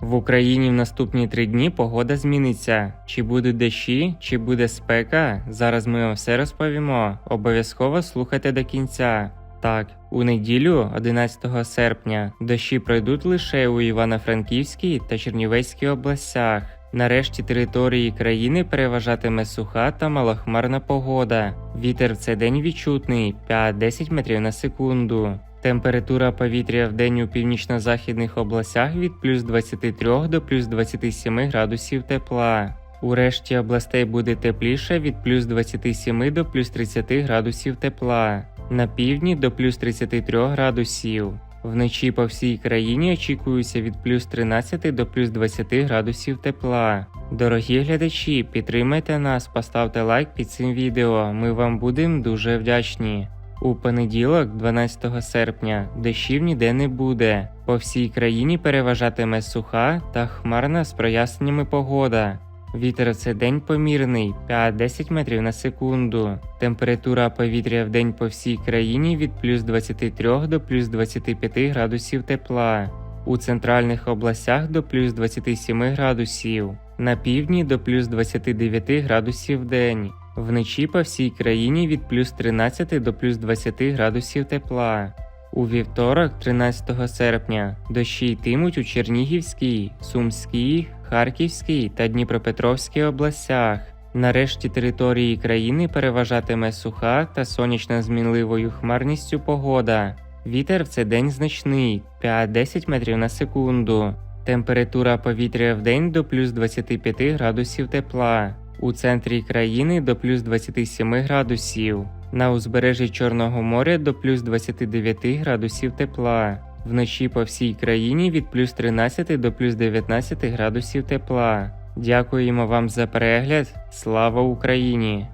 В Україні в наступні три дні погода зміниться. Чи будуть дощі, чи буде спека. Зараз ми вам все розповімо. Обов'язково слухайте до кінця. Так, у неділю, 11 серпня, дощі пройдуть лише у Івано-Франківській та Чернівецькій областях. Нарешті території країни переважатиме суха та малохмарна погода. Вітер в цей день відчутний 5-10 метрів на секунду. Температура повітря в день у північно-західних областях від плюс 23 до плюс 27 градусів тепла. У решті областей буде тепліше від плюс 27 до плюс 30 градусів тепла. На півдні до плюс 33 градусів. Вночі по всій країні очікується від плюс 13 до плюс 20 градусів тепла. Дорогі глядачі, підтримайте нас, поставте лайк під цим відео. Ми вам будемо дуже вдячні. У понеділок, 12 серпня, дощів ніде не буде. По всій країні переважатиме суха та хмарна з проясненнями погода. Вітер в цей день помірний 5-10 метрів на секунду. Температура повітря в день по всій країні від плюс 23 до плюс 25 градусів тепла. У центральних областях до плюс 27 градусів. На півдні до плюс 29 градусів в день. Вночі по всій країні від плюс 13 до плюс 20 градусів тепла. У вівторок, 13 серпня, дощі йтимуть у Чернігівській, Сумській, Харківській та Дніпропетровській областях. Нарешті території країни переважатиме суха та сонячна змінливою хмарністю погода. Вітер в цей день значний 5-10 метрів на секунду. Температура повітря в день до плюс 25 градусів тепла. У центрі країни до плюс 27 градусів. На узбережжі Чорного моря до плюс 29 градусів тепла. Вночі по всій країні від плюс 13 до плюс 19 градусів тепла. Дякуємо вам за перегляд. Слава Україні!